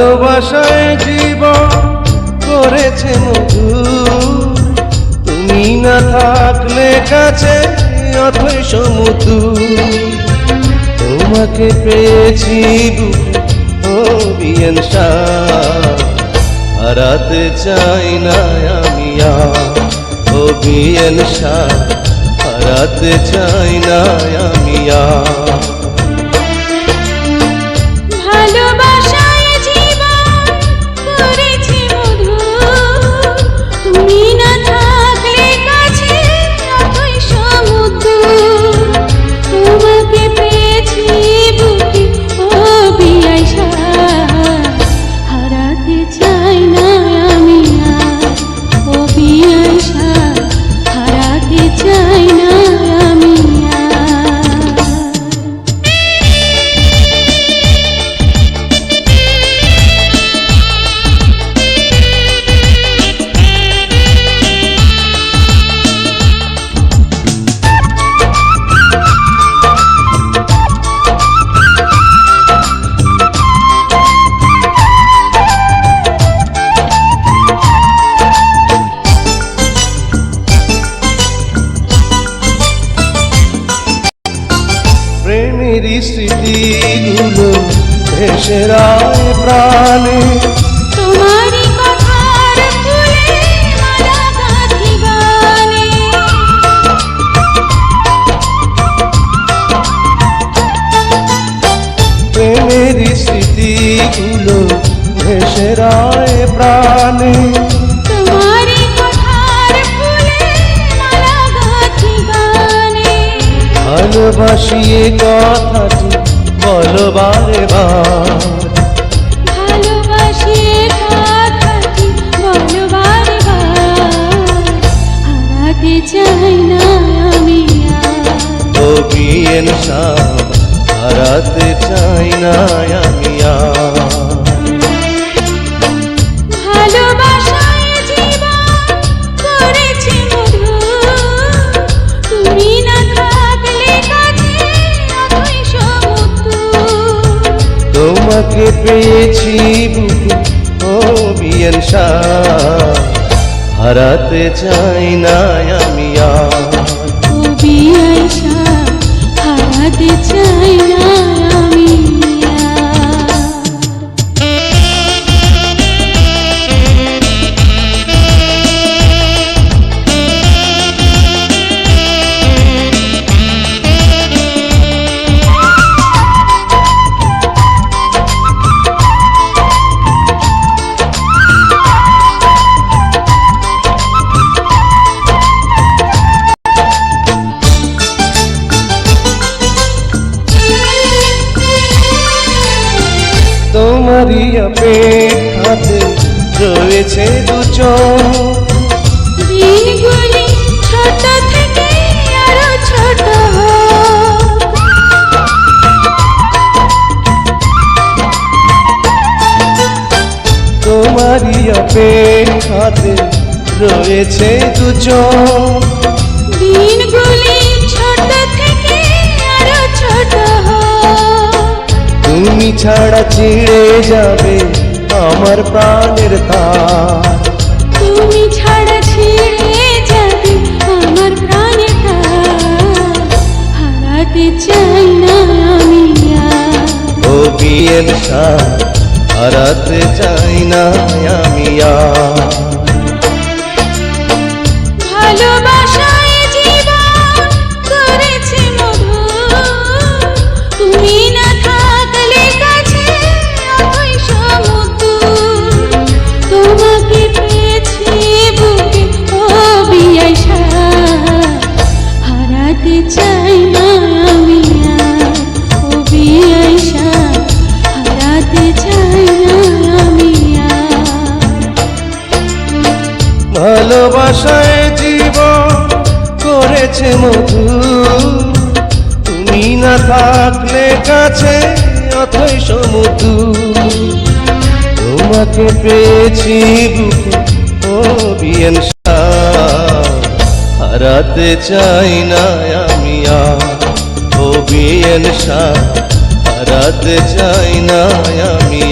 ভালোবাসায় জীবন করেছে মধু। তুমি না থাকলে কাছে অথই সমুদু তোমাকে পেয়েছি ও বিয়েন হারাতে চাই না আমি ও বিয়েন হারাতে চাই না আমি প্রেমের স্মৃতিগুলো ভেসে রায় প্রাণে। তোমারই কথার ফুলে মালা গাঁথি গানে। প্রেমের স্মৃতিগুলো ভেসে রায় প্রাণে। ভালোবাসিয়ে কথাটি বলো বারে বার ভালোবাসি কথাটি বলো বারবার। হারাতে চাই না আমি ও বিয়েন শাম হারাতে চাই না আমি আর। তোমাকে পেয়েছি বুকে ও বিয়েন হারাতে চাই না আমি আর। হারাতে চাই না অপেক্ষাতে রয়েছে দিনগুলি ছোট থেকে আরও ছোট তোমারই অপেক্ষাতে রয়েছে দুজন দিনগুলি ছাড়া ছিঁড়ে যাবে আমার প্রাণের তার। তুমি ছাড়া ছিঁড়ে যাবে আমার প্রাণের তার। হারাতে চাই না আমি ও বিয়েন শাহ হারাতে চাই না আমি আর। না থাকলে কাছে অথই সমুদ্র। তোমাকে পেয়েছি বুকে ও বিয়েন হারাতে চাই না আমি ও বিয়েন হারাতে চাই না আমি